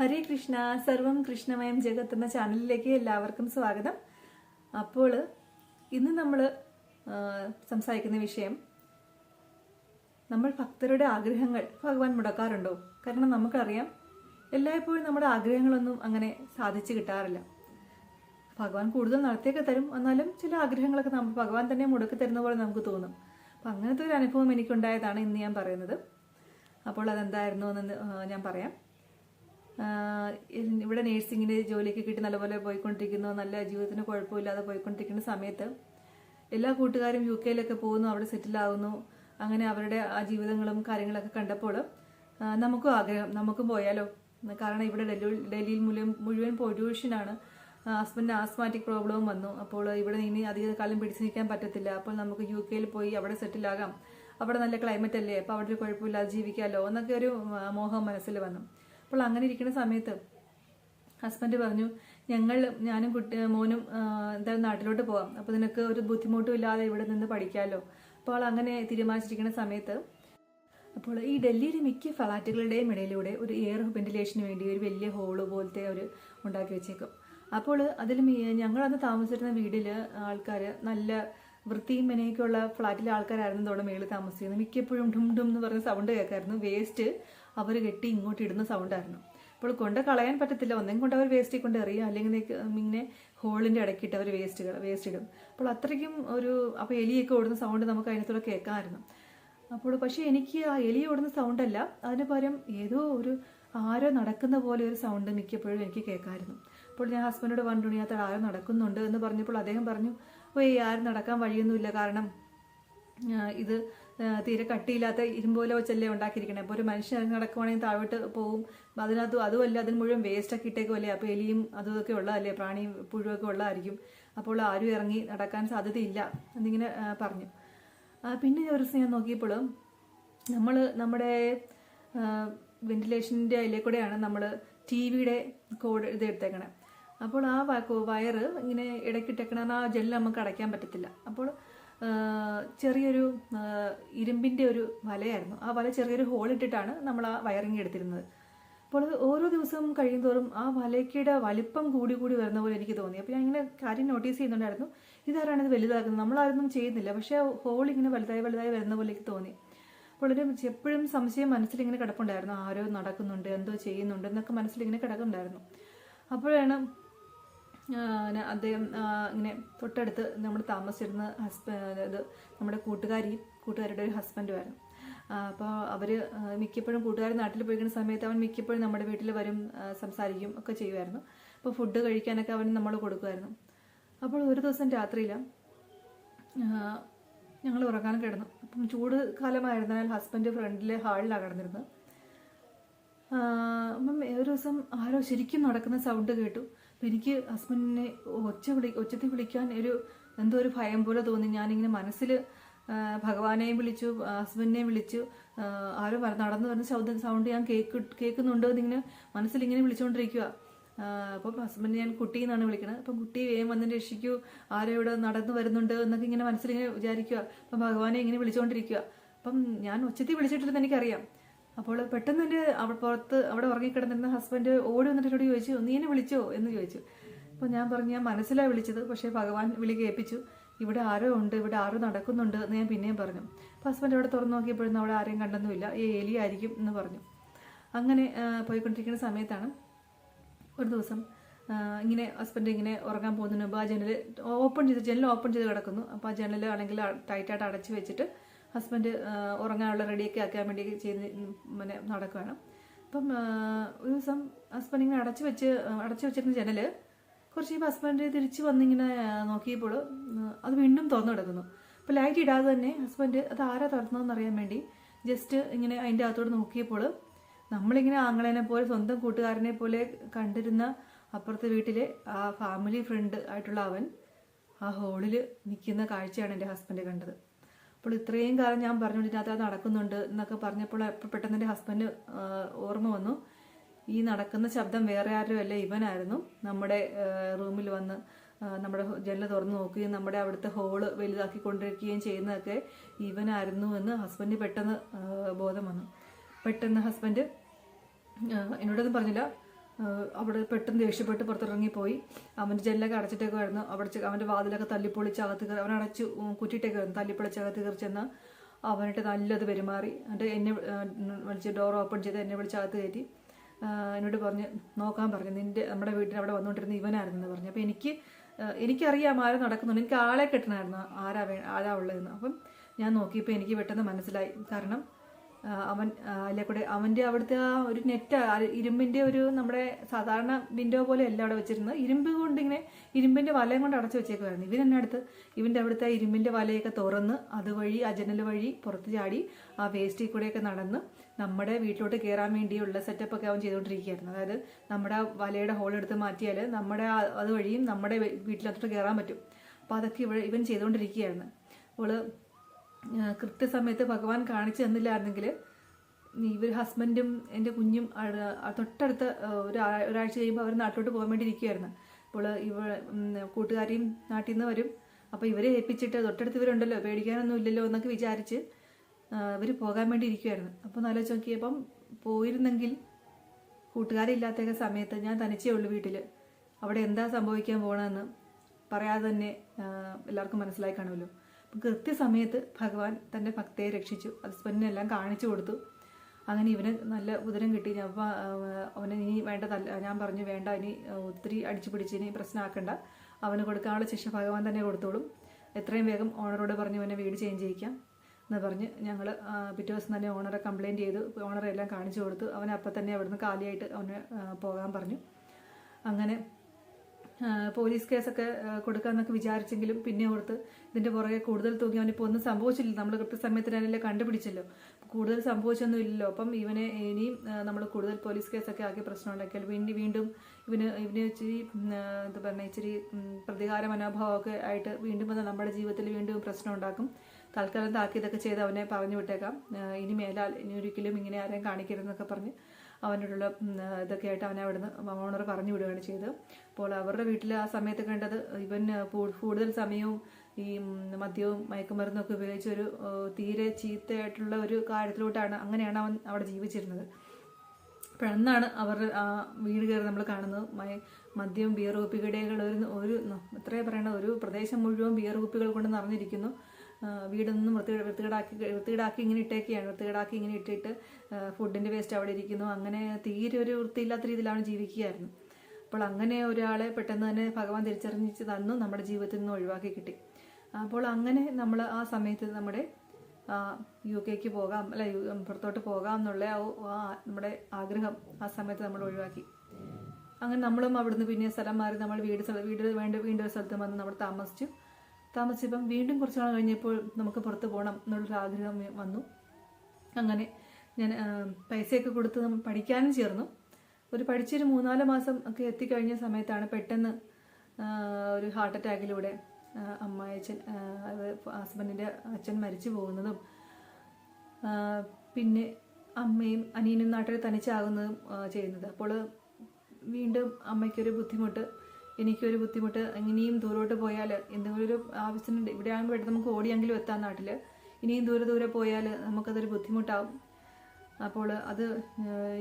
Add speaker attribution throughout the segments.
Speaker 1: ഹരേ കൃഷ്ണ സർവം കൃഷ്ണമയം ജഗത്ത് എന്ന ചാനലിലേക്ക് എല്ലാവർക്കും സ്വാഗതം. അപ്പോൾ ഇന്ന് നമ്മൾ സംസാരിക്കുന്ന വിഷയം നമ്മൾ ഭക്തരുടെ ആഗ്രഹങ്ങൾ. ഭഗവാൻ മുടക്കാറുണ്ടോ? കാരണം നമുക്കറിയാം എല്ലായ്പ്പോഴും നമ്മുടെ ആഗ്രഹങ്ങളൊന്നും അങ്ങനെ സാധിച്ചു കിട്ടാറില്ല. ഭഗവാൻ കൂടുതൽ നടത്തിയൊക്കെ തരും. എന്നാലും ചില ആഗ്രഹങ്ങളൊക്കെ നമ്മൾ ഭഗവാൻ തന്നെ മുടക്കി തരുന്ന പോലെ നമുക്ക് തോന്നും. അപ്പം അങ്ങനത്തെ ഒരു അനുഭവം എനിക്കുണ്ടായതാണ് ഇന്ന് ഞാൻ പറയുന്നത്. അപ്പോൾ അതെന്തായിരുന്നു എന്ന് ഞാൻ പറയാം. ഇവിടെ നേഴ്സിങ്ങിന് ജോലിക്ക് കിട്ടി നല്ലപോലെ പോയിക്കൊണ്ടിരിക്കുന്നു. നല്ല ജീവിതത്തിന് കുഴപ്പമില്ലാതെ പോയിക്കൊണ്ടിരിക്കുന്ന സമയത്ത് എല്ലാ കൂട്ടുകാരും യു കെയിലൊക്കെ പോകുന്നു അവിടെ സെറ്റിലാവുന്നു അങ്ങനെ അവരുടെ ആ ജീവിതങ്ങളും കാര്യങ്ങളൊക്കെ കണ്ടപ്പോൾ നമുക്കും ആഗ്രഹം നമുക്കും പോയാലോ? കാരണം ഇവിടെ ഡൽഹി ഡൽഹിയിൽ മുഴുവൻ മുഴുവൻ പൊല്യൂഷനാണ് ഹസ്ബൻഡിന് ആസ്മാറ്റിക് പ്രോബ്ലവും വന്നു. അപ്പോൾ ഇവിടെ ഇനി അധിക കാലം പിടിച്ചു നിൽക്കാൻ പറ്റത്തില്ല. അപ്പോൾ നമുക്ക് യു കെയിൽ പോയി അവിടെ സെറ്റിലാകാം അവിടെ നല്ല ക്ലൈമറ്റ് അല്ലേ? അപ്പോൾ അവിടെ ഒരു കുഴപ്പമില്ലാതെ ജീവിക്കാമല്ലോ എന്നൊക്കെ ഒരു മോഹം മനസ്സിൽ വന്നു. അപ്പോൾ അങ്ങനെ ഇരിക്കുന്ന സമയത്ത് ഹസ്ബൻഡ് പറഞ്ഞു ഞങ്ങൾ ഞാനും കുട്ടി മോനും എന്തായാലും നാട്ടിലോട്ട് പോവാം. അപ്പോൾ നിനക്ക് ഒരു ബുദ്ധിമുട്ടും ഇല്ലാതെ ഇവിടെ നിന്ന് പഠിക്കാമല്ലോ അപ്പോൾ അങ്ങനെ തീരുമാനിച്ചിരിക്കുന്ന സമയത്ത് അപ്പോൾ ഈ ഡൽഹിയിലെ മിക്ക ഫ്ലാറ്റുകളുടെയും ഇടയിലൂടെ ഒരു എയർ വെന്റിലേഷന് വേണ്ടി ഒരു വലിയ ഹോൾ പോലത്തെ അവർ ഉണ്ടാക്കി വെച്ചേക്കും. അപ്പോൾ അതിൽ ഞങ്ങളന്ന് താമസിച്ചിരുന്ന വീട്ടിൽ ആൾക്കാർ നല്ല വൃത്തിയും മെനയൊക്കെയുള്ള ഫ്ലാറ്റിലെ ആൾക്കാരായിരുന്നു തോടെ മേളിൽ താമസിക്കുന്നത് മിക്കപ്പോഴും ഡും ഡും എന്ന് പറഞ്ഞ സൗണ്ട് കേൾക്കായിരുന്നു. വേസ്റ്റ് അവർ കെട്ടി ഇങ്ങോട്ട് ഇടുന്ന സൗണ്ടായിരുന്നു അപ്പോൾ കൊണ്ട് കളയാൻ പറ്റത്തില്ല. ഒന്നെങ്കിൽ കൊണ്ട് അവർ വേസ്റ്റ് കൊണ്ട് എറിയും. അല്ലെങ്കിൽ ഇങ്ങനെ ഹോളിന്റെ ഇടയ്ക്കിട്ട് അവർ വേസ്റ്റുകൾ വേസ്റ്റ് ഇടും. അപ്പോൾ അത്രയ്ക്കും ഒരു അപ്പോൾ എലിയൊക്കെ ഓടുന്ന സൗണ്ട് നമുക്ക് അതിനകത്തൂടെ കേൾക്കാമായിരുന്നു. അപ്പോൾ പക്ഷേ എനിക്ക് ആ എലി ഓടുന്ന സൗണ്ടല്ല അതിന് പകരം ഏതോ ഒരു ആരോ നടക്കുന്ന പോലെ ഒരു സൗണ്ട് മിക്കപ്പോഴും എനിക്ക് കേൾക്കാമായിരുന്നു. അപ്പോൾ ഞാൻ ഹസ്ബൻഡോട് പറഞ്ഞു ഇതിനകത്ത് ആരോ നടക്കുന്നുണ്ട് എന്ന് പറഞ്ഞപ്പോൾ അദ്ദേഹം പറഞ്ഞു ഓ ഈ ആരും നടക്കാൻ വഴിയൊന്നുമില്ല. കാരണം ഇത് തീരെ കട്ടിയില്ലാത്ത ഇരുമ്പോല വെച്ചല്ലേ ഉണ്ടാക്കിയിരിക്കണേ. അപ്പോൾ ഒരു മനുഷ്യൻ നടക്കുവാണെങ്കിൽ താഴോട്ട് പോകും അതിനകത്ത് അതുമല്ല അതിന് മുഴുവൻ വേസ്റ്റൊക്കെ ഇട്ടേക്കുമല്ലേ അപ്പോൾ എലിയും അതുമൊക്കെ ഉള്ളതല്ലേ? പ്രാണിയും പുഴുവൊക്കെ ഉള്ളതായിരിക്കും. അപ്പോൾ ആരും ഇറങ്ങി നടക്കാൻ സാധ്യതയില്ല എന്നിങ്ങനെ പറഞ്ഞു. പിന്നെ ഒരു ദിവസം ഞാൻ നോക്കിയപ്പോൾ നമ്മൾ നമ്മുടെ വെന്റിലേഷന്റെ അതിലെ കൂടെയാണ് നമ്മൾ ടി വിയുടെ കോഡ് ഇത് എടുത്തേക്കണേ. അപ്പോൾ ആ വയർ ഇങ്ങനെ ഇടയ്ക്കിട്ടേക്കണ ആ ജെല്ല് നമുക്ക് അടയ്ക്കാൻ പറ്റത്തില്ല. അപ്പോൾ ചെറിയൊരു ഇരുമ്പിന്റെ ഒരു വലയായിരുന്നു. ആ വല ചെറിയൊരു ഹോൾ ഇട്ടിട്ടാണ് നമ്മൾ ആ വയറിങ് എടുത്തിരുന്നത്. അപ്പോൾ അത് ഓരോ ദിവസവും കഴിയുമോറും ആ വലയ്ക്കയുടെ വലിപ്പം കൂടി കൂടി വരുന്ന പോലെ എനിക്ക് തോന്നി. അപ്പോൾ ഞാൻ ഇങ്ങനെ കാര്യം നോട്ടീസ് ചെയ്യുന്നുണ്ടായിരുന്നു. ഇതാരാണ് ഇത് വലുതാക്കുന്നത്? നമ്മളാരൊന്നും ചെയ്യുന്നില്ല. പക്ഷേ ആ ഹോൾ ഇങ്ങനെ വലുതായി വലുതായി വരുന്ന പോലെ എനിക്ക് തോന്നി. അപ്പോൾ ഒരു എപ്പോഴും സംശയം മനസ്സിലിങ്ങനെ കിടപ്പുണ്ടായിരുന്നു. ആരോ നടക്കുന്നുണ്ട് എന്തോ ചെയ്യുന്നുണ്ട് എന്നൊക്കെ മനസ്സിലിങ്ങനെ കിടക്കുന്നുണ്ടായിരുന്നു. അപ്പോഴാണ് അദ്ദേഹം ഇങ്ങനെ തൊട്ടടുത്ത് നമ്മൾ താമസിച്ചിരുന്ന ഹസ്ബൻഡ് ഇത് നമ്മുടെ കൂട്ടുകാരി കൂട്ടുകാരുടെ ഒരു ഹസ്ബൻഡുമായിരുന്നു അപ്പോൾ അവർ മിക്കപ്പോഴും കൂട്ടുകാർ നാട്ടിൽ പോയിക്കുന്ന സമയത്ത് അവൻ മിക്കപ്പോഴും നമ്മുടെ വീട്ടിൽ വരും സംസാരിക്കും ഒക്കെ ചെയ്യുമായിരുന്നു. അപ്പോൾ ഫുഡ് കഴിക്കാനൊക്കെ അവൻ നമ്മൾ കൊടുക്കുമായിരുന്നു. അപ്പോൾ ഒരു ദിവസം രാത്രിയിൽ ഞങ്ങൾ ഉറങ്ങാൻ കിടന്നു. അപ്പം ചൂട് കാലമായിരുന്നാൽ ഹസ്ബൻഡ് ഫ്രണ്ടിലെ ഹാളിലാണ് കിടന്നിരുന്നത്. അപ്പം ഒരു ദിവസം ആരോ ശരിക്കും നടക്കുന്ന സൗണ്ട് കേട്ടു. അപ്പം എനിക്ക് ഹസ്ബൻഡിനെ ഒച്ച വിളി ഒച്ചത്തിൽ വിളിക്കാൻ ഒരു എന്തോ ഒരു ഭയം പോലെ തോന്നി. ഞാനിങ്ങനെ മനസ്സിൽ ഭഗവാനെയും വിളിച്ചു ഹസ്ബൻഡിനെയും വിളിച്ചു. ആരോ നടന്നു വരുന്ന സൗണ്ട് സൗണ്ട് ഞാൻ കേക്ക് കേൾക്കുന്നുണ്ടോ എന്നിങ്ങനെ മനസ്സിലിങ്ങനെ വിളിച്ചുകൊണ്ടിരിക്കുക അപ്പം ഹസ്ബൻഡ് ഞാൻ കുട്ടി എന്നാണ് വിളിക്കുന്നത് അപ്പം കുട്ടി വേഗം വന്ന് രക്ഷിക്കൂ. ആരോ ഇവിടെ നടന്നു വരുന്നുണ്ട് എന്നൊക്കെ ഇങ്ങനെ മനസ്സിലിങ്ങനെ വിചാരിക്കുക അപ്പം ഭഗവാനെ ഇങ്ങനെ വിളിച്ചുകൊണ്ടിരിക്കുക അപ്പം ഞാൻ ഉച്ചത്തിൽ വിളിച്ചിട്ടില്ലെന്ന് എനിക്കറിയാം. അപ്പോൾ പെട്ടെന്ന് എന്റെ അവിടെ പുറത്ത് അവിടെ ഉറങ്ങിക്കിടന്നിരുന്ന ഹസ്ബൻഡ് ഓടി വന്നിട്ട് എന്നോട് ചോദിച്ചു നീ എന്നെ വിളിച്ചോ? എന്ന് ചോദിച്ചു. അപ്പോൾ ഞാൻ പറഞ്ഞു ഞാൻ മനസ്സിലാണ് വിളിച്ചത് പക്ഷേ ഭഗവാൻ വിളി കേൾപ്പിച്ചു. ഇവിടെ ആരോ ഉണ്ട് ഇവിടെ ആരോ നടക്കുന്നുണ്ട് എന്ന് ഞാൻ പിന്നെയും പറഞ്ഞു. അപ്പോൾ ഹസ്ബൻഡ് അവിടെ തുറന്നു നോക്കിയപ്പോഴൊന്നും അവിടെ ആരെയും കണ്ടൊന്നുമില്ല. ഈ എലി ആയിരിക്കും എന്ന് പറഞ്ഞു. അങ്ങനെ പോയിക്കൊണ്ടിരിക്കുന്ന സമയത്താണ് ഒരു ദിവസം ഇങ്ങനെ ഹസ്ബൻഡ് ഇങ്ങനെ ഉറങ്ങാൻ പോകുന്നതിന് മുമ്പ് ആ ജനൽ ഓപ്പൺ ചെയ്ത് ജനൽ ഓപ്പൺ ചെയ്ത് കിടക്കുന്നു. അപ്പോൾ ആ ജനൽ ആണെങ്കിൽ ടൈറ്റായിട്ട് അടച്ചു വെച്ചിട്ട് ഹസ്ബൻഡ് ഉറങ്ങാനുള്ള റെഡിയൊക്കെ ആക്കാൻ വേണ്ടി ചെയ്ത് പിന്നെ നടക്കുകയാണ് അപ്പം ഒരു ദിവസം ഹസ്ബൻഡ് ഇങ്ങനെ അടച്ചു വെച്ച് അടച്ചു വെച്ചിരുന്ന ജനൽ കുറച്ച് കഴിയുമ്പോൾ ഹസ്ബൻഡ് തിരിച്ച് വന്നിങ്ങനെ നോക്കിയപ്പോൾ അത് വീണ്ടും തുറന്നു കിടക്കുന്നു. അപ്പോൾ ലൈറ്റ് ഇടാതെ തന്നെ ഹസ്ബൻഡ് അത് ആരാ തുറന്നതെന്ന് അറിയാൻ വേണ്ടി ജസ്റ്റ് ഇങ്ങനെ അതിന്റെ അകത്തോട് നോക്കിയപ്പോൾ നമ്മളിങ്ങനെ ആങ്ങളേനെ പോലെ സ്വന്തം കൂട്ടുകാരനെ പോലെ കണ്ടിരുന്ന അപ്പുറത്തെ വീട്ടിലെ ആ ഫാമിലി ഫ്രണ്ട് ആയിട്ടുള്ള അവൻ ആ ഹോളിൽ നിൽക്കുന്ന കാഴ്ചയാണ് എന്റെ ഹസ്ബൻഡ് കണ്ടത്. അപ്പോൾ ഇത്രയും കാലം ഞാൻ പറഞ്ഞുകൊണ്ടിരുന്നത് അത് നടക്കുന്നുണ്ട് എന്നൊക്കെ പറഞ്ഞപ്പോൾ പെട്ടെന്ന് എന്റെ ഹസ്ബൻഡ് ഓർമ്മ വന്നു. ഈ നടക്കുന്ന ശബ്ദം വേറെ ആരും അല്ല ഇവനായിരുന്നു. നമ്മുടെ റൂമിൽ വന്ന് നമ്മുടെ ജനൽ തുറന്നു നോക്കുകയും നമ്മുടെ അവിടുത്തെ ഹോൾ വലുതാക്കി കൊണ്ടിരിക്കുകയും ചെയ്യുന്നതൊക്കെ ഇവനായിരുന്നു എന്ന് ഹസ്ബൻഡ് പെട്ടെന്ന് ബോധം വന്നു. പെട്ടെന്ന് ഹസ്ബൻഡ് എന്നോടൊന്നും പറഞ്ഞില്ല. അവിടെ പെട്ടെന്ന് ദേഷ്യപ്പെട്ട് പുറത്തിറങ്ങിപ്പോയി. അവന്റെ ജനലൊക്കെ അടച്ചിട്ടേക്കുമായിരുന്നു അവിടെ ചെ- അവന്റെ വാതിലൊക്കെ തല്ലിപ്പൊളിച്ച് അകത്ത് കയറി അവൻ കുറ്റിയിട്ടൊക്കെ വരുന്നു കുറ്റിയിട്ടേക്കായിരുന്നു തല്ലിപ്പൊളിച്ച് അകത്ത് കയറി ചെന്ന് അവനായിട്ട് നല്ലത് പെരുമാറി. എന്നിട്ട് എന്നെ വിളിച്ച് ഡോർ ഓപ്പൺ ചെയ്ത് എന്നെ വിളിച്ച് അകത്ത് കയറ്റി എന്നോട് പറഞ്ഞ് നോക്കാൻ പറഞ്ഞു. നിന്റെ നമ്മുടെ വീട്ടിൽ അവിടെ വന്നുകൊണ്ടിരുന്ന ഇവനായിരുന്നു എന്ന് പറഞ്ഞു. അപ്പോൾ എനിക്ക് എനിക്കറിയാം ആരും നടക്കുന്നുണ്ട്. എനിക്ക് ആളെ കിട്ടണമായിരുന്നു. ആരാ വേ ആരാ ഉള്ളതെന്ന്. അപ്പം ഞാൻ നോക്കിയപ്പോൾ എനിക്ക് പെട്ടെന്ന് മനസ്സിലായി. കാരണം അവൻ അതിലെ കൂടെ അവന്റെ അവിടുത്തെ ആ ഒരു നെറ്റ് ഇരുമ്പിന്റെ ഒരു നമ്മുടെ സാധാരണ വിൻഡോ പോലെ അല്ല അവിടെ വെച്ചിരുന്നത്. ഇരുമ്പ് കൊണ്ട് ഇങ്ങനെ ഇരുമ്പിന്റെ വലയും കൊണ്ട് അടച്ചു വെച്ചേക്കുമായിരുന്നു ഇവൻ എന്നെ അടുത്ത് ഇവന്റെ അവിടുത്തെ ആ ഇരുമ്പിന്റെ വലയൊക്കെ തുറന്ന് അതുവഴി ആ ജനൽ വഴി പുറത്ത് ചാടി ആ വേസ്റ്റിൽ കൂടെയൊക്കെ നടന്ന് നമ്മുടെ വീട്ടിലോട്ട് കയറാൻ വേണ്ടിയുള്ള സെറ്റപ്പ് ഒക്കെ അവൻ ചെയ്തുകൊണ്ടിരിക്കുകയായിരുന്നു. അതായത് നമ്മുടെ വലയുടെ ഹോൾ എടുത്ത് മാറ്റിയാൽ നമ്മുടെ അതുവഴിയും നമ്മുടെ വീട്ടിലത്തോട്ട് കയറാൻ പറ്റും. അപ്പോൾ അതൊക്കെ ഇവിടെ ഇവൻ ചെയ്തുകൊണ്ടിരിക്കുകയായിരുന്നു. അവൾ ആ, കൃത്യസമയത്ത് ഭഗവാൻ കാണിച്ചു തന്നില്ലായിരുന്നെങ്കിൽ ഇവർ ഹസ്ബൻഡും എന്റെ കുഞ്ഞും തൊട്ടടുത്ത ഒരു ഒരാഴ്ച കഴിയുമ്പോൾ അവർ നാട്ടിലോട്ട് പോകാൻ വേണ്ടി ഇരിക്കുകയായിരുന്നു അപ്പോൾ ഇവ കൂട്ടുകാരെയും നാട്ടിൽ നിന്ന് വരും. അപ്പോൾ ഇവരെ ഏൽപ്പിച്ചിട്ട് തൊട്ടടുത്ത് ഇവരുണ്ടല്ലോ പേടിക്കാനൊന്നും ഇല്ലല്ലോ എന്നൊക്കെ വിചാരിച്ച് ഇവർ പോകാൻ വേണ്ടി ഇരിക്കുമായിരുന്നു അപ്പോൾ ആലോചിച്ച് നോക്കിയപ്പം പോയിരുന്നെങ്കിൽ കൂട്ടുകാരില്ലാത്ത സമയത്ത് ഞാൻ തനിച്ചേ ഉള്ളൂ വീട്ടിൽ അവിടെ എന്താ സംഭവിക്കാൻ പോകണമെന്ന് പറയാതെ തന്നെ എല്ലാവർക്കും മനസ്സിലായി കാണുമല്ലോ. കൃത്യസമയത്ത് ഭഗവാൻ തന്റെ ഭക്തയെ രക്ഷിച്ചു. ഹസ്ബൻഡിനെല്ലാം കാണിച്ചു കൊടുത്തു. അങ്ങനെ ഇവന് നല്ല ഉദരം കിട്ടി. ഞാൻ അവനെ ഇനി വേണ്ട ഞാൻ പറഞ്ഞു വേണ്ട ഇനി ഒത്തിരി അടിച്ചു പിടിച്ച് ഇനി പ്രശ്നമാക്കണ്ട അവന് കൊടുക്കാനുള്ള ശിക്ഷ ഭഗവാൻ തന്നെ കൊടുത്തോളും. എത്രയും വേഗം ഓണറോട് പറഞ്ഞു അവനെ വീട് ചേഞ്ച് ചെയ്യിക്കാം എന്ന് പറഞ്ഞ് ഞങ്ങൾ പിറ്റേ ദിവസം തന്നെ ഓണറെ കംപ്ലയിന്റ് ചെയ്തു. ഓണറെ എല്ലാം കാണിച്ചു കൊടുത്തു. അവൻ അപ്പം തന്നെ അവിടുന്ന് കാലിയായിട്ട് അവനെ പോകാൻ പറഞ്ഞു. അങ്ങനെ പോലീസ് കേസൊക്കെ കൊടുക്കാമെന്നൊക്കെ വിചാരിച്ചെങ്കിലും പിന്നെ ഓർത്ത് ഇതിന്റെ പുറകെ കൂടുതൽ തൂങ്ങി അവനിപ്പോൾ ഒന്നും സംഭവിച്ചില്ല നമ്മൾ കൃത്യസമയത്ത് തന്നെ കണ്ടുപിടിച്ചല്ലോ. കൂടുതൽ സംഭവിച്ചൊന്നും ഇല്ലല്ലോ. അപ്പം ഇവനെ ഇനിയും നമ്മൾ കൂടുതൽ പോലീസ് കേസൊക്കെ ആക്കി പ്രശ്നം ഉണ്ടാക്കിയാൽ വീണ്ടും വീണ്ടും ഇവന് ഇവന് ഇച്ചിരി എന്താ പറയുക ഇച്ചിരി പ്രതികാര മനോഭാവമൊക്കെ ആയിട്ട് വീണ്ടും വന്ന് നമ്മുടെ ജീവിതത്തിൽ വീണ്ടും പ്രശ്നം ഉണ്ടാക്കും. തൽക്കാലം താക്കിയതൊക്കെ ചെയ്ത് അവനെ പറഞ്ഞു വിട്ടേക്കാം. ഇനി മേലാൽ ഇനി ഒരിക്കലും ഇങ്ങനെ ആരെയും കാണിക്കരുതെന്നൊക്കെ പറഞ്ഞ് അവനോടുള്ള ഇതൊക്കെ ആയിട്ട് അവനെ അവിടുന്ന് ഓണർ പറഞ്ഞു വിടുകയാണ് ചെയ്തത്. അപ്പോൾ അവരുടെ വീട്ടിൽ ആ സമയത്ത് കണ്ടത് ഇവൻ കൂടുതൽ സമയവും ഈ മദ്യവും മയക്കുമരുന്നും ഒക്കെ ഉപയോഗിച്ച് ഒരു തീരെ ചീത്തയായിട്ടുള്ള ഒരു കാര്യത്തിലോട്ടാണ് അങ്ങനെയാണ് അവൻ അവിടെ ജീവിച്ചിരുന്നത്. അപ്പോഴന്നാണ് അവർ ആ വീട് കയറി നമ്മൾ കാണുന്നത്. മയ മദ്യം ബിയർ കുപ്പികടകൾ ഒരു ഒരു എത്രയാണ് പറയണത്? ഒരു പ്രദേശം മുഴുവൻ ബിയർ കുപ്പികൾ കൊണ്ട് നിറഞ്ഞിരിക്കുന്നു വീടൊന്നും വൃത്തി വൃത്തികേടാക്കി വൃത്തികേടാക്കി ഇങ്ങനെ ഇട്ടേക്കുകയാണ് വൃത്തികേടാക്കി ഇങ്ങനെ ഇട്ടിട്ട് ഫുഡിന്റെ വേസ്റ്റ് അവിടെ ഇരിക്കുന്നു. അങ്ങനെ തീരെ ഒരു വൃത്തിയില്ലാത്ത രീതിയിലാണ് ജീവിക്കുകയായിരുന്നു. അപ്പോൾ അങ്ങനെ ഒരാളെ പെട്ടെന്ന് തന്നെ ഭഗവാൻ തിരിച്ചറിഞ്ഞിച്ച് തന്നു. നമ്മുടെ ജീവിതത്തിൽ നിന്ന് ഒഴിവാക്കി കിട്ടി. അപ്പോൾ അങ്ങനെ നമ്മൾ ആ സമയത്ത് നമ്മുടെ യു കെക്ക് പോകാം അല്ല പുറത്തോട്ട് പോകാം എന്നുള്ള ആ നമ്മുടെ ആഗ്രഹം ആ സമയത്ത് നമ്മൾ ഒഴിവാക്കി. അങ്ങനെ നമ്മളും അവിടുന്ന് പിന്നെ സ്ഥലം മാറി നമ്മൾ വീട് സ്ഥലം വീട് വേണ്ട വീണ്ടും ഒരു സ്ഥലത്ത് വന്ന് നമ്മൾ താമസിച്ചു. താമസിച്ചപ്പം വീണ്ടും കുറച്ച് നാൾ കഴിഞ്ഞപ്പോൾ നമുക്ക് പുറത്ത് പോകണം എന്നുള്ളൊരു ആഗ്രഹം വന്നു. അങ്ങനെ ഞാൻ പൈസയൊക്കെ കൊടുത്ത് പഠിക്കാനും ചേർന്നു. ഒരു പഠിച്ചൊരു മൂന്നാൽ മാസം ഒക്കെ എത്തിക്കഴിഞ്ഞ സമയത്താണ് പെട്ടെന്ന് ഒരു ഹാർട്ട് അറ്റാക്കിലൂടെ അത് ഹസ്ബൻഡിന്റെ അച്ഛൻ മരിച്ചു പോകുന്നതും പിന്നെ അമ്മയും അനിയനും നാട്ടിൽ തനിച്ചാകുന്നതും ചെയ്യുന്നത്. അപ്പോൾ വീണ്ടും അമ്മയ്ക്കൊരു ബുദ്ധിമുട്ട് എനിക്കൊരു ബുദ്ധിമുട്ട്. ഇനിയും ദൂരോട്ട് പോയാൽ എന്തെങ്കിലും ഒരു ആവശ്യത്തിന് ഇവിടെ ആകുമ്പോൾ ഇവിടെ നമുക്ക് ഓടിയെങ്കിലും എത്താൻ നാട്ടിൽ ഇനിയും ദൂരെ ദൂരെ പോയാൽ നമുക്കതൊരു ബുദ്ധിമുട്ടാവും. അപ്പോൾ അത്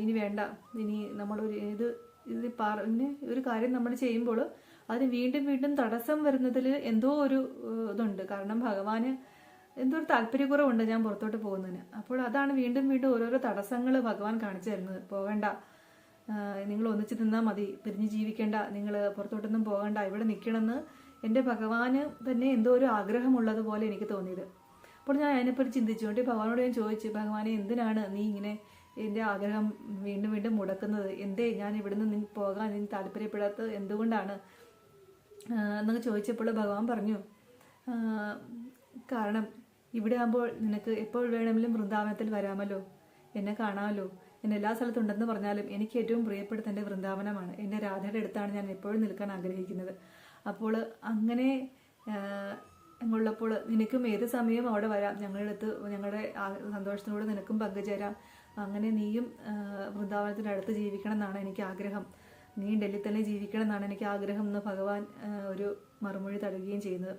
Speaker 1: ഇനി വേണ്ട. ഇനി നമ്മളൊരു ഇത് ഇത് പറഞ്ഞ് ഒരു കാര്യം നമ്മൾ ചെയ്യുമ്പോൾ അതിന് വീണ്ടും വീണ്ടും തടസ്സം വരുന്നതിൽ എന്തോ ഒരു ഇതുണ്ട്. കാരണം ഭഗവാന് എന്തോ ഒരു താല്പര്യക്കുറവുണ്ട് ഞാൻ പുറത്തോട്ട് പോകുന്നതിന്. അപ്പോൾ അതാണ് വീണ്ടും വീണ്ടും ഓരോരോ തടസ്സങ്ങൾ ഭഗവാൻ കാണിച്ചു തരുന്നത്. പോകണ്ട. നിങ്ങൾ ഒന്നിച്ച് തിന്നാൽ മതി. പിരിഞ്ഞ് ജീവിക്കേണ്ട. നിങ്ങൾ പുറത്തോട്ടൊന്നും പോകണ്ട. ഇവിടെ നിൽക്കണമെന്ന് എന്റെ ഭഗവാന് തന്നെ എന്തോ ഒരു ആഗ്രഹമുള്ളതുപോലെ എനിക്ക് തോന്നിയത്. അപ്പോൾ ഞാൻ അതിനെപ്പറ്റി ചിന്തിച്ചുകൊണ്ട് ഭഗവാനോട് ഞാൻ ചോദിച്ചു ഭഗവാനെ എന്തിനാണ് നീ ഇങ്ങനെ എന്റെ ആഗ്രഹം വീണ്ടും വീണ്ടും മുടക്കുന്നത്? എന്തേ ഞാൻ ഇവിടുന്ന് നീ പോകാൻ നീ താല്പര്യപ്പെടാത്തത്? എന്തുകൊണ്ടാണ്? എന്നൊക്കെ ചോദിച്ചപ്പോൾ ഭഗവാൻ പറഞ്ഞു കാരണം ഇവിടെ ആകുമ്പോൾ നിനക്ക് എപ്പോൾ വേണമെങ്കിലും വൃന്ദാവനത്തിൽ വരാമല്ലോ. എന്നെ കാണാമല്ലോ. എന്നെ എല്ലാ സ്ഥലത്തും ഉണ്ടെന്ന് പറഞ്ഞാലും എനിക്ക് ഏറ്റവും പ്രിയപ്പെട്ട എന്റെ വൃന്ദാവനമാണ്. എന്റെ രാധയുടെ അടുത്താണ് ഞാൻ എപ്പോഴും നിൽക്കാൻ ആഗ്രഹിക്കുന്നത്. അപ്പോൾ അങ്ങനെ ഉള്ളപ്പോൾ നിനക്കും ഏത് സമയവും അവിടെ വരാം. ഞങ്ങളുടെ അടുത്ത് ഞങ്ങളുടെ സന്തോഷത്തിനോട് നിനക്കും പങ്കുചേരാം. അങ്ങനെ നീയും വൃന്ദാവനത്തിന്റെ അടുത്ത് ജീവിക്കണം എന്നാണ് എനിക്ക് ആഗ്രഹം. നീ ഡൽഹി തന്നെ ജീവിക്കണം എന്നാണ് എനിക്ക് ആഗ്രഹം എന്ന് ഭഗവാൻ ഒരു മറുമൊഴി തരുകയും ചെയ്യുന്നത്.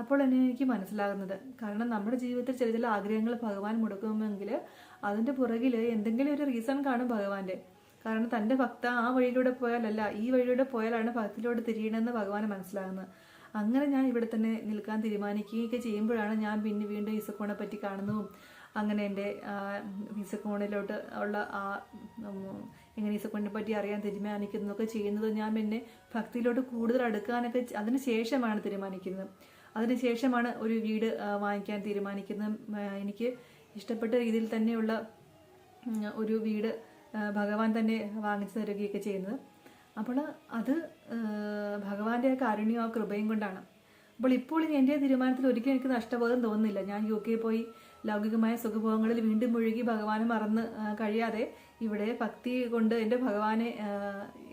Speaker 1: അപ്പോൾ തന്നെ എനിക്ക് മനസ്സിലാകുന്നത്. കാരണം നമ്മുടെ ജീവിതത്തിൽ ചില ചില ആഗ്രഹങ്ങൾ ഭഗവാൻ മുടക്കുമെങ്കിൽ അതിന്റെ പുറകിൽ എന്തെങ്കിലും ഒരു റീസൺ കാണും ഭഗവാന്റെ. കാരണം തന്റെ ഭക്ത ആ വഴിയിലൂടെ പോയാലല്ല ഈ വഴിയിലൂടെ പോയാലാണ് ഭക്തിയിലൂടെ തിരിയണമെന്ന് ഭഗവാൻ മനസ്സിലാകുന്നത്. അങ്ങനെ ഞാൻ ഇവിടെ തന്നെ നിൽക്കാൻ തീരുമാനിക്കുകയൊക്കെ ചെയ്യുമ്പോഴാണ് ഞാൻ പിന്നെ വീണ്ടും ഈസക്കോണെ പറ്റി കാണുന്നതും അങ്ങനെ എന്റെ ഈസക്കോണിലോട്ട് ഉള്ള ആ എങ്ങനെ ഈസക്കോണിനെ പറ്റി അറിയാൻ തീരുമാനിക്കുന്നതൊക്കെ ചെയ്യുന്നത് ഞാൻ പിന്നെ ഭക്തിയിലോട്ട് കൂടുതൽ അടുക്കാനൊക്കെ അതിന് ശേഷമാണ് തീരുമാനിക്കുന്നത്. അതിനുശേഷമാണ് ഒരു വീട് വാങ്ങിക്കാൻ തീരുമാനിക്കുന്നത്. എനിക്ക് ഇഷ്ടപ്പെട്ട രീതിയിൽ തന്നെയുള്ള ഒരു വീട് ഭഗവാൻ തന്നെ വാങ്ങിച്ചു തരികയൊക്കെ ചെയ്യുന്നത്. അപ്പോൾ അത് ഭഗവാന്റെ ആ കാരുണ്യവും ആ കൃപയും കൊണ്ടാണ്. അപ്പോൾ ഇപ്പോൾ എന്റെ തീരുമാനത്തിൽ ഒരിക്കലും എനിക്ക് നഷ്ടബോധം തോന്നുന്നില്ല. ഞാൻ യു കെ പോയി ലൗകികമായ സുഖഭോഗങ്ങളിൽ വീണ്ടും മുഴുകി ഭഗവാനെ മറന്ന് കഴിയാതെ ഇവിടെ ഭക്തി കൊണ്ട് എന്റെ ഭഗവാനെ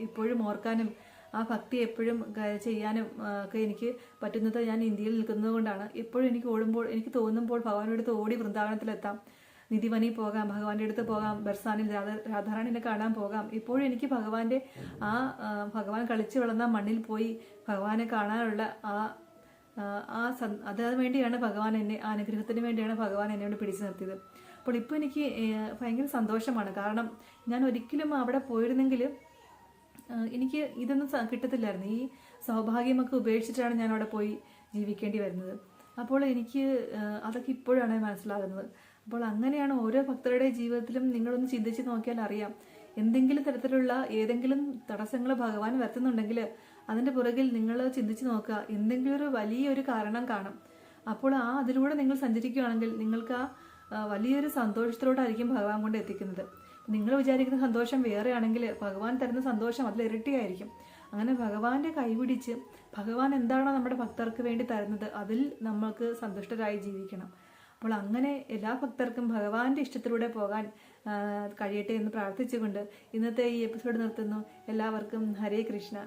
Speaker 1: ഇപ്പോഴും ഓർക്കാനും ആ ഭക്തി എപ്പോഴും ചെയ്യാനും ഒക്കെ എനിക്ക് പറ്റുന്നത് ഞാൻ ഇന്ത്യയിൽ നിൽക്കുന്നത് കൊണ്ടാണ്. എപ്പോഴും എനിക്ക് ഓടുമ്പോൾ എനിക്ക് തോന്നുമ്പോൾ ഭഗവാനോട് അടുത്ത് ഓടി വൃന്ദാവനത്തിലെത്താം. നിധിവനി പോകാം ഭഗവാന്റെ അടുത്ത് പോകാം ബർസാനിൽ രാധ രാധാറാണിനെ കാണാൻ പോകാം. ഇപ്പോഴും എനിക്ക് ഭഗവാന്റെ ആ ഭഗവാൻ കളിച്ചു വളർന്ന മണ്ണിൽ പോയി ഭഗവാനെ കാണാനുള്ള ആ ആ, അതിനു വേണ്ടിയാണ് ഭഗവാൻ എന്നെ ആ അനുഗ്രഹത്തിന് വേണ്ടിയാണ് ഭഗവാൻ എന്നോട് പിടിച്ചു നിർത്തിയത്. അപ്പോൾ ഇപ്പോൾ എനിക്ക് ഭയങ്കര സന്തോഷമാണ്. കാരണം ഞാൻ ഒരിക്കലും അവിടെ പോയിരുന്നെങ്കിൽ എനിക്ക് ഇതൊന്നും കിട്ടത്തില്ലായിരുന്നു. ഈ സൗഭാഗ്യമൊക്കെ ഉപേക്ഷിച്ചിട്ടാണ് ഞാൻ അവിടെ പോയി ജീവിക്കേണ്ടി വരുന്നത്. അപ്പോൾ എനിക്ക് അതൊക്കെ ഇപ്പോഴാണ് മനസ്സിലാകുന്നത്. അപ്പോൾ അങ്ങനെയാണ് ഓരോ ഭക്തരുടെ ജീവിതത്തിലും നിങ്ങളൊന്ന് ചിന്തിച്ച് നോക്കിയാൽ അറിയാം. എന്തെങ്കിലും തരത്തിലുള്ള ഏതെങ്കിലും തടസ്സങ്ങൾ ഭഗവാൻ വരുത്തുന്നുണ്ടെങ്കിൽ അതിന്റെ പുറകിൽ നിങ്ങൾ ചിന്തിച്ച് നോക്കുക. എന്തെങ്കിലും ഒരു വലിയൊരു കാരണം കാണും. അപ്പോൾ ആ അതിലൂടെ നിങ്ങൾ സഞ്ചരിക്കുകയാണെങ്കിൽ നിങ്ങൾക്ക് ആ വലിയൊരു സന്തോഷത്തിലോട്ടായിരിക്കും ഭഗവാൻ കൊണ്ട് എത്തിക്കുന്നത്. നിങ്ങൾ വിചാരിക്കുന്ന സന്തോഷം വേറെയാണെങ്കിൽ ഭഗവാൻ തരുന്ന സന്തോഷം അതിൽ ഇരട്ടിയായിരിക്കും. അങ്ങനെ ഭഗവാന്റെ കൈപിടിച്ച് ഭഗവാൻ എന്താണോ നമ്മുടെ ഭക്തർക്ക് വേണ്ടി തരുന്നത് അതിൽ നമ്മൾക്ക് സന്തുഷ്ടരായി ജീവിക്കണം. അപ്പോൾ അങ്ങനെ എല്ലാ ഭക്തർക്കും ഭഗവാന്റെ ഇഷ്ടത്തിലൂടെ പോകാൻ കഴിയട്ടെ എന്ന് പ്രാർത്ഥിച്ചുകൊണ്ട് ഇന്നത്തെ ഈ എപ്പിസോഡ് നിർത്തുന്നു. എല്ലാവർക്കും ഹരേ കൃഷ്ണ.